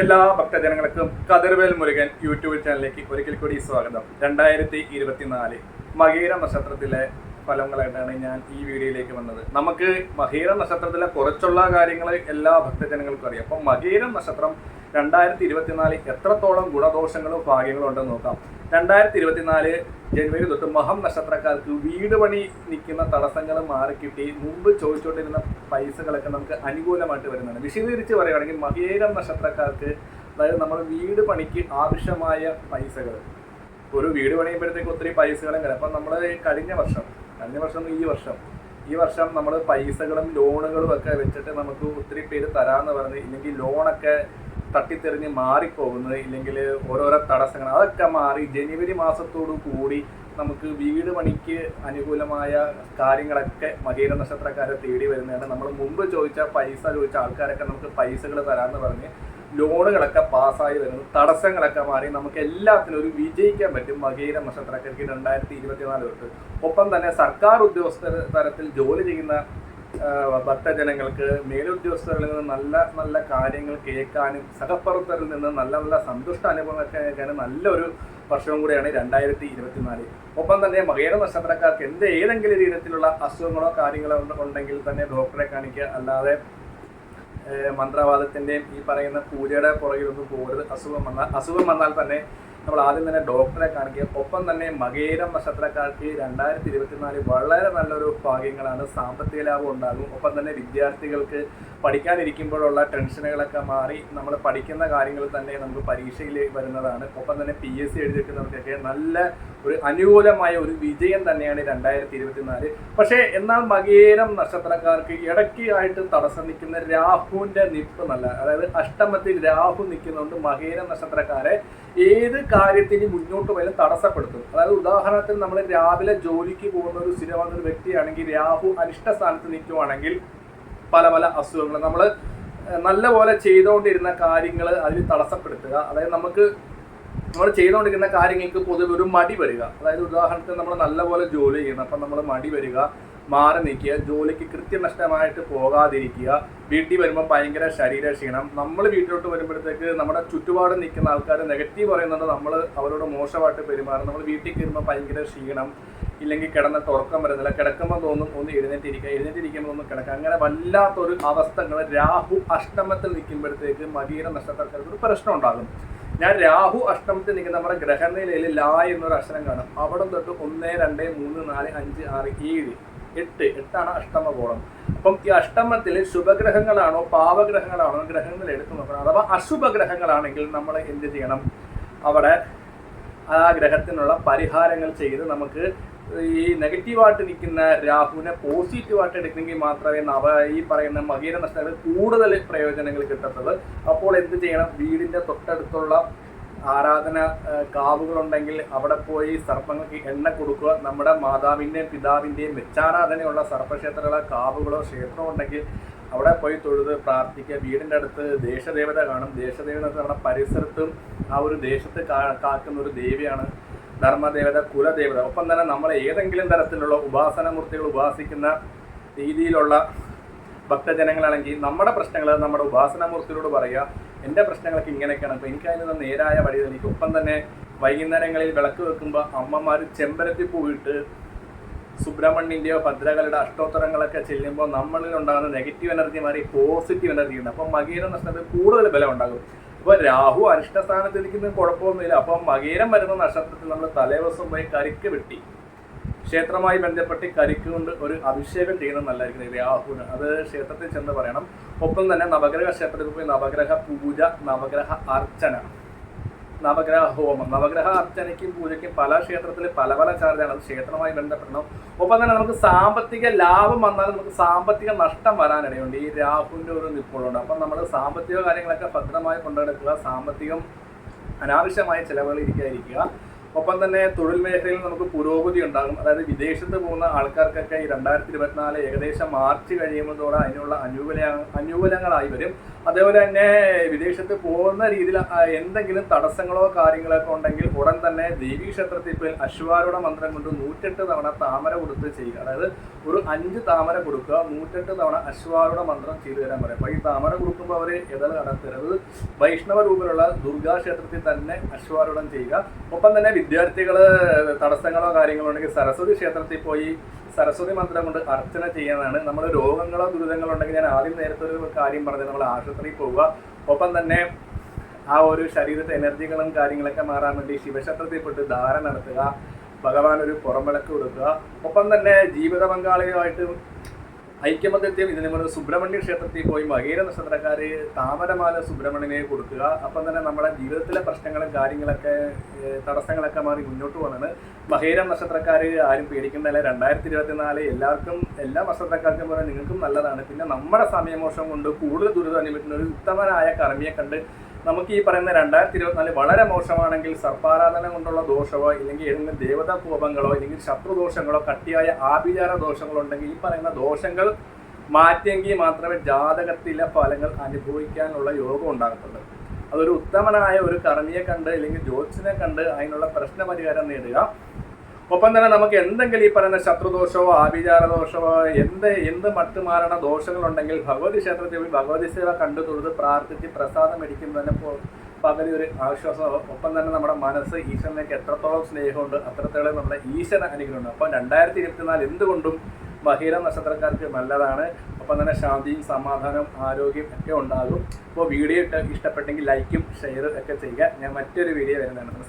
എല്ലാ ഭക്തജനങ്ങൾക്കും കതിർവേൽ മുരുകൻ യൂട്യൂബ് ചാനലിലേക്ക് ഒരിക്കൽ കൂടി സ്വാഗതം. രണ്ടായിരത്തി ഇരുപത്തിനാല് മകീര നക്ഷത്രത്തിലെ ഫലങ്ങളായിട്ടാണ് ഞാൻ ഈ വീഡിയോയിലേക്ക് വന്നത്. നമുക്ക് മഹീര നക്ഷത്രത്തിലെ കുറച്ചുള്ള കാര്യങ്ങൾ എല്ലാ ഭക്തജനങ്ങൾക്കും അറിയാം. അപ്പം മഹീര നക്ഷത്രം രണ്ടായിരത്തി ഇരുപത്തിനാല് എത്രത്തോളം ഗുണദോഷങ്ങളും ഭാഗ്യങ്ങളും ഉണ്ടെന്ന് നോക്കാം. രണ്ടായിരത്തി ഇരുപത്തിനാല് ജനുവരി തൊട്ട് മഹം നക്ഷത്രക്കാർക്ക് വീട് പണി നിൽക്കുന്ന തടസ്സങ്ങൾ മാറിക്കിട്ടി. മുമ്പ് ചോദിച്ചുകൊണ്ടിരുന്ന പൈസകളൊക്കെ നമുക്ക് അനുകൂലമായിട്ട് വരുന്നുണ്ട്. വിശദീകരിച്ച് പറയുകയാണെങ്കിൽ മകേരം നക്ഷത്രക്കാർക്ക് അതായത് നമ്മൾ വീട് പണിക്ക് ആവശ്യമായ പൈസകൾ. ഒരു വീട് പണിയുമ്പോഴത്തേക്ക് ഒത്തിരി പൈസകളും കിട്ടും അപ്പം നമ്മൾ കഴിഞ്ഞ വർഷം കഴിഞ്ഞ വർഷം ഈ വർഷം ഈ വർഷം നമ്മൾ പൈസകളും ലോണുകളും ഒക്കെ വെച്ചിട്ട് നമുക്ക് ഒത്തിരി പേര് തരാമെന്ന് പറഞ്ഞ് ഇല്ലെങ്കിൽ ലോണൊക്കെ തട്ടിത്തെറിഞ്ഞ് മാറിപ്പോകുന്നത് ഇല്ലെങ്കിൽ ഓരോരോ തടസ്സങ്ങൾ അതൊക്കെ മാറി ജനുവരി മാസത്തോടു കൂടി നമുക്ക് വീട് പണിക്ക് അനുകൂലമായ കാര്യങ്ങളൊക്കെ മകീര നക്ഷത്രക്കാരെ തേടി വരുന്നതാണ്. നമ്മൾ മുമ്പ് ചോദിച്ച പൈസ ചോദിച്ച ആൾക്കാരൊക്കെ നമുക്ക് പൈസകൾ തരാമെന്ന് പറഞ്ഞ് ലോണുകളൊക്കെ പാസ്സായി വരുന്നു. തടസ്സങ്ങളൊക്കെ മാറി നമുക്ക് എല്ലാത്തിനും ഒരു വിജയിക്കാൻ പറ്റും മകീര നക്ഷത്രക്കാർക്ക് രണ്ടായിരത്തി ഇരുപത്തിനാല് തൊട്ട്. ഒപ്പം തന്നെ സർക്കാർ ഉദ്യോഗസ്ഥ തരത്തിൽ ജോലി ചെയ്യുന്ന ഭക്തജനങ്ങൾക്ക് മേലുദ്യോഗസ്ഥരിൽ നിന്ന് നല്ല നല്ല കാര്യങ്ങൾ കേൾക്കാനും സഹപ്രവർത്തകരിൽ നിന്ന് നല്ല നല്ല സന്തുഷ്ട അനുഭവങ്ങളൊക്കെ കേൾക്കാനും നല്ലൊരു വർഷവും കൂടിയാണ് രണ്ടായിരത്തി ഇരുപത്തിനാല്. ഒപ്പം തന്നെ മകേര നക്ഷത്രക്കാർക്ക് എന്ത് ഏതെങ്കിലും രീതിയിലുള്ള അസുഖങ്ങളോ കാര്യങ്ങളോ ഉണ്ടെങ്കിൽ തന്നെ ഡോക്ടറെ കാണിക്കുക. അല്ലാതെ മന്ത്രവാദത്തിന്റെയും ഈ പറയുന്ന പൂജയുടെ പുറകിലൊന്നും പോകരുത്. അസുഖം വന്നാൽ അസുഖം വന്നാൽ തന്നെ നമ്മൾ ആദ്യം തന്നെ ഡോക്ടറെ കാണിക്കുക. ഒപ്പം തന്നെ മകേരം നക്ഷത്രക്കാർക്ക് രണ്ടായിരത്തി ഇരുപത്തിനാല് വളരെ നല്ലൊരു ഭാഗ്യങ്ങളാണ്. സാമ്പത്തിക ലാഭം ഉണ്ടാകും. ഒപ്പം തന്നെ വിദ്യാർത്ഥികൾക്ക് പഠിക്കാനിരിക്കുമ്പോഴുള്ള ടെൻഷനുകളൊക്കെ മാറി നമ്മൾ പഠിക്കുന്ന കാര്യങ്ങൾ തന്നെ നമുക്ക് പരീക്ഷയിൽ വരുന്നതാണ്. ഒപ്പം തന്നെ പി എസ് സി എഴുതിയിരിക്കുന്നവർക്കൊക്കെ നല്ല ഒരു അനുകൂലമായ ഒരു വിജയം തന്നെയാണ് രണ്ടായിരത്തി ഇരുപത്തിനാല്. പക്ഷേ എന്നാൽ മകേരം നക്ഷത്രക്കാർക്ക് ഇടയ്ക്ക് ആയിട്ട് തടസ്സം നിൽക്കുന്ന രാഹുവിന്റെ നിപ്പ് നല്ല അതായത് അഷ്ടമത്തിൽ രാഹു നിൽക്കുന്നതുകൊണ്ട് മകേരം നക്ഷത്രക്കാരെ ഏത് കാര്യത്തിന് മുന്നോട്ട് പോയാലും തടസ്സപ്പെടുത്തും. അതായത് ഉദാഹരണത്തിന് നമ്മൾ രാവിലെ ജോലിക്ക് പോകുന്ന ഒരു സ്ഥിരമായ ഒരു വ്യക്തിയാണെങ്കിൽ രാഹു അനിഷ്ട സ്ഥാനത്ത് നിൽക്കുവാണെങ്കിൽ പല പല അസുഖങ്ങൾ നമ്മൾ നല്ലപോലെ ചെയ്തുകൊണ്ടിരുന്ന കാര്യങ്ങൾ അതിൽ തടസ്സപ്പെടുത്തുക. അതായത് നമുക്ക് നമ്മൾ ചെയ്തുകൊണ്ടിരിക്കുന്ന കാര്യങ്ങൾക്ക് പൊതുവെ ഒരു മടി വരിക. അതായത് ഉദാഹരണത്തിന് നമ്മൾ നല്ലപോലെ ജോലി ചെയ്യുന്നു അപ്പം നമ്മൾ മടി വരിക. മാറി നിൽക്കുക ജോലിക്ക് കൃത്യനിഷ്ഠമായിട്ട് പോകാതിരിക്കുക വീട്ടിൽ വരുമ്പോൾ ഭയങ്കര ശരീര ക്ഷീണം. നമ്മൾ വീട്ടിലോട്ട് വരുമ്പോഴത്തേക്ക് നമ്മുടെ ചുറ്റുപാട് നിൽക്കുന്ന ആൾക്കാർ നെഗറ്റീവ് പറയുന്നുണ്ട്. നമ്മൾ അവരോട് മോശമായിട്ട് പെരുമാറും നമ്മൾ വീട്ടിൽ കയറുമ്പോൾ ഭയങ്കര ക്ഷീണം. ഇല്ലെങ്കിൽ കിടന്നിട്ട് ഉറക്കം വരുന്നില്ല കിടക്കുമ്പോൾ തോന്നും ഒന്ന് എഴുന്നേറ്റിരിക്കുക. എഴുന്നേറ്റിരിക്കുമ്പോൾ ഒന്ന് കിടക്കുക. അങ്ങനെ വല്ലാത്തൊരു അവസ്ഥകൾ രാഹു അഷ്ടമത്തിൽ നിൽക്കുമ്പോഴത്തേക്ക് മകീര നക്ഷത്രക്കാർക്ക് ഒരു പ്രശ്നം ഉണ്ടാകും. ഞാൻ രാഹു അഷ്ടമത്തിൽ നിൽക്കുന്ന നമ്മുടെ ഗ്രഹനിലയിൽ ലാ എന്നൊരു അക്ഷരം കാണും. അവിടെ തൊട്ട് ഒന്ന് രണ്ട് മൂന്ന് നാല് അഞ്ച് ആറ് ഏഴ്. എട്ട് എട്ടാണ് അഷ്ടമ കോളം അപ്പം ഈ അഷ്ടമത്തിൽ ശുഭഗ്രഹങ്ങളാണോ പാവഗ്രഹങ്ങളാണോ ഗ്രഹങ്ങൾ എടുത്തു നോക്കണം അഥവാ അശുഭഗ്രഹങ്ങളാണെങ്കിൽ നമ്മൾ എന്ത് ചെയ്യണം? അവിടെ ആ ഗ്രഹത്തിനുള്ള പരിഹാരങ്ങൾ ചെയ്ത് നമുക്ക് ഈ നെഗറ്റീവായിട്ട് നിൽക്കുന്ന രാഹുവിനെ പോസിറ്റീവായിട്ട് എടുക്കണമെങ്കിൽ മാത്രമേ നവ ഈ പറയുന്ന മകീര നഷ്ടങ്ങൾ കൂടുതൽ പ്രയോജനങ്ങൾ കിട്ടത്തുള്ളൂ. അപ്പോൾ എന്ത് ചെയ്യണം? വീടിന്റെ തൊട്ടടുത്തുള്ള ആരാധന കാവുകളുണ്ടെങ്കിൽ അവിടെ പോയി സർപ്പങ്ങൾക്ക് എണ്ണ കൊടുക്കുക. നമ്മുടെ മാതാവിന്റെയും പിതാവിന്റെയും മെച്ചാരാധനയുള്ള സർപ്പക്ഷേത്രങ്ങളോ കാവുകളോ ക്ഷേത്രമോ ഉണ്ടെങ്കിൽ അവിടെ പോയി തൊഴുത് പ്രാർത്ഥിക്കുക. വീടിന്റെ അടുത്ത് ദേശദേവത കാണും. ദേശദേവത നമ്മുടെ പരിസരത്തും ആ ഒരു ദേശത്ത് കാക്കുന്ന ഒരു ദേവിയാണ് ധർമ്മദേവത കുലദേവത. ഒപ്പം തന്നെ നമ്മൾ ഏതെങ്കിലും തരത്തിലുള്ള ഉപാസനമൂർത്തികൾ ഉപാസിക്കുന്ന രീതിയിലുള്ള ഭക്തജനങ്ങളാണെങ്കിൽ നമ്മുടെ പ്രശ്നങ്ങൾ നമ്മുടെ ഉപാസനമൂർത്തിയോട് പറയുക എന്റെ പ്രശ്നങ്ങളൊക്കെ ഇങ്ങനെയൊക്കെയാണ്. അപ്പോൾ നിന്ന് നേരായ വഴി തെളിയിക്കും ഒപ്പം തന്നെ വൈകുന്നേരങ്ങളിൽ വിളക്ക് വെക്കുമ്പോൾ അമ്മമാർ ചെമ്പരത്തി പൂവിട്ട് സുബ്രഹ്മണ്യന്റെയോ ഭദ്രകളുടെ അഷ്ടോത്തരങ്ങളൊക്കെ ചെല്ലുമ്പോൾ നമ്മളിൽ ഉണ്ടാകുന്ന നെഗറ്റീവ് എനർജി മാറി പോസിറ്റീവ് എനർജി ഉണ്ട് അപ്പം മകീരം നഷ്ടത്തിൽ കൂടുതൽ ബലം ഉണ്ടാകും. അപ്പോൾ രാഹു അനിഷ്ടസ്ഥാനത്തിരിക്കുന്ന കുഴപ്പമൊന്നുമില്ല. അപ്പം മകീരം വരുന്ന നക്ഷത്രത്തിൽ നമ്മൾ തലേ ദിവസം പോയി കരിക്ക് വെട്ടി. ക്ഷേത്രമായി ബന്ധപ്പെട്ട് കരിക്ക് കൊണ്ട് ഒരു അഭിഷേകം ചെയ്യുന്നത് നല്ലതായിരിക്കും. രാഹുവിന് അത് ക്ഷേത്രത്തിൽ ചെന്ന് പറയണം. ഒപ്പം തന്നെ നവഗ്രഹ ക്ഷേത്രത്തിൽ പോയി നവഗ്രഹ പൂജ നവഗ്രഹ അർച്ചന നവഗ്രഹ ഹോമം. നവഗ്രഹ അർച്ചനയ്ക്കും പൂജയ്ക്കും പല ക്ഷേത്രത്തിൽ പല പല ചാർജാണ്. അത് ക്ഷേത്രമായി ബന്ധപ്പെടണം. ഒപ്പം തന്നെ നമുക്ക് സാമ്പത്തിക ലാഭം വന്നാൽ നമുക്ക് സാമ്പത്തിക നഷ്ടം വരാനിടയുണ്ട്. ഈ രാഹുവിന്റെ ഒരു നിപ്പുകളുണ്ട് അപ്പം നമ്മൾ സാമ്പത്തിക കാര്യങ്ങളൊക്കെ ഭദ്രമായി കൊണ്ടുനടക്കുക സാമ്പത്തികം അനാവശ്യമായ ചിലവുകൾ ഇരിക്കാതിരിക്കുക. ഒപ്പം തന്നെ തൊഴിൽ മേഖലയിൽ നമുക്ക് പുരോഗതി ഉണ്ടാകും. അതായത് വിദേശത്ത് പോകുന്ന ആൾക്കാർക്കൊക്കെ ഈ രണ്ടായിരത്തി ഇരുപത്തിനാല് ഏകദേശം മാർച്ച് കഴിയുമ്പോഴത്തോടെ അതിനുള്ള അനുകൂല അനുകൂലങ്ങളായി വരും. അതേപോലെ തന്നെ വിദേശത്ത് പോകുന്ന രീതിയിൽ എന്തെങ്കിലും തടസ്സങ്ങളോ കാര്യങ്ങളൊക്കെ ഉണ്ടെങ്കിൽ ഉടൻ തന്നെ ദേവി ക്ഷേത്രത്തിൽ പോയി അശ്വാരൂഢ മന്ത്രം കൊണ്ട് നൂറ്റെട്ട് തവണ താമര കൊടുത്ത് ചെയ്യുക. അതായത് ഒരു അഞ്ച് താമര കൊടുക്കുക നൂറ്റെട്ട് തവണ അശ്വാരൂഢ മന്ത്രം ചെയ്തു തരാൻ പറയും. അപ്പോൾ ഈ താമര കൊടുക്കുമ്പോൾ അവർ ഇതൾ നടത്തരുത് വൈഷ്ണവ രൂപത്തിലുള്ള ദുർഗാ ക്ഷേത്രത്തിൽ തന്നെ അശ്വാരൂഢം ചെയ്യുക. ഒപ്പം തന്നെ വിദ്യാർത്ഥികൾ തടസ്സങ്ങളോ കാര്യങ്ങളോ ഉണ്ടെങ്കിൽ സരസ്വതി ക്ഷേത്രത്തിൽ പോയി സരസ്വതി മന്ത്രം കൊണ്ട് അർച്ചന ചെയ്യുന്നതാണ് നമ്മൾ രോഗങ്ങളോ ദുരിതങ്ങളോ ഉണ്ടെങ്കിൽ ഞാൻ ആദ്യം നേരത്തെ ഒരു കാര്യം പറഞ്ഞത് നമ്മൾ ആശുപത്രിയിൽ പോവുക. ഒപ്പം തന്നെ ആ ഒരു ശരീരത്തെ എനർജികളും കാര്യങ്ങളൊക്കെ മാറാൻ വേണ്ടി ശിവക്ഷേത്രത്തിൽ പോയിട്ട് ധാര നടത്തുക. ഭഗവാൻ ഒരു പുറമ്പിളക്ക് കൊടുക്കുക. ഒപ്പം തന്നെ ജീവിത പങ്കാളിയുമായിട്ട് ഐക്യമത്യത്യം ഇതിനു മുമ്പ് സുബ്രഹ്മണ്യ ക്ഷേത്രത്തിൽ പോയി വകീര നക്ഷത്രക്കാര് താമരമാല സുബ്രഹ്മണ്യനെ കൊടുക്കുക. അപ്പം തന്നെ നമ്മുടെ ജീവിതത്തിലെ പ്രശ്നങ്ങളും കാര്യങ്ങളൊക്കെ തടസ്സങ്ങളൊക്കെ മാറി മുന്നോട്ട് പോകുന്നത് മഹേരം നക്ഷത്രക്കാര് ആരും പേടിക്കേണ്ടല്ല രണ്ടായിരത്തി ഇരുപത്തിനാല് എല്ലാവർക്കും എല്ലാ നക്ഷത്രക്കാർക്കും പോലെ നിങ്ങൾക്കും നല്ലതാണ്. പിന്നെ നമ്മുടെ സമയമോഷം കൊണ്ട് കൂടുതൽ ദുരിതം അനുഭവിക്കുന്ന ഒരു ഉത്തമനായ കർമ്മിയെ കണ്ട് നമുക്ക് ഈ പറയുന്ന രണ്ടായിരത്തി ഇരുപത്തിനാല് വളരെ മോശമാണെങ്കിൽ സർപ്പാരാധന കൊണ്ടുള്ള ദോഷമോ ഇല്ലെങ്കിൽ ഏതെങ്കിലും ദേവതാ കോപങ്ങളോ ഇല്ലെങ്കിൽ ശത്രുദോഷങ്ങളോ കട്ടിയായ ആഭിചാര ദോഷങ്ങളോ ഉണ്ടെങ്കിൽ ഈ പറയുന്ന ദോഷങ്ങൾ മാറ്റിയെങ്കിൽ മാത്രമേ ജാതകത്തിലെ ഫലങ്ങൾ അനുഭവിക്കാനുള്ള യോഗം ഉണ്ടാകത്തുള്ളൂ. അതൊരു ഉത്തമനായ ഒരു കർമ്മിയെ കണ്ട് അല്ലെങ്കിൽ ജ്യോത്സിനെ കണ്ട് അതിനുള്ള പ്രശ്ന പരിഹാരം നേടുക. ഒപ്പം തന്നെ നമുക്ക് എന്തെങ്കിലും ഈ പറയുന്ന ശത്രുദോഷമോ ആഭിചാര ദോഷമോ എന്ത് എന്ത് മട്ടുമാരണ ദോഷങ്ങളുണ്ടെങ്കിൽ ഭഗവതി ക്ഷേത്രത്തിൽ പോയി ഭഗവതി സേവ കണ്ടു തൊഴുത് പ്രാർത്ഥിച്ച് പ്രസാദം മേടിക്കുന്നതിനെ പകരം ഒരു ആശ്വാസം. ഒപ്പം തന്നെ നമ്മുടെ മനസ്സ് ഈശ്വരനിലേക്ക് എത്രത്തോളം സ്നേഹമുണ്ട് അത്രത്തോളം നമ്മുടെ ഈശ്വര അനുഗ്രഹമുണ്ട്. അപ്പം രണ്ടായിരത്തി ഇരുപത്തിനാല് എന്തുകൊണ്ടും ബഹിര നക്ഷത്രക്കാർക്ക് നല്ലതാണ്. ഒപ്പം തന്നെ ശാന്തിയും സമാധാനവും ആരോഗ്യം ഒക്കെ ഉണ്ടാകും. അപ്പോൾ വീഡിയോ ഇഷ്ടപ്പെട്ടെങ്കിൽ ലൈക്കും ഷെയറും ഒക്കെ ചെയ്യുക. ഞാൻ മറ്റൊരു വീഡിയോ വരുന്നതാണ്.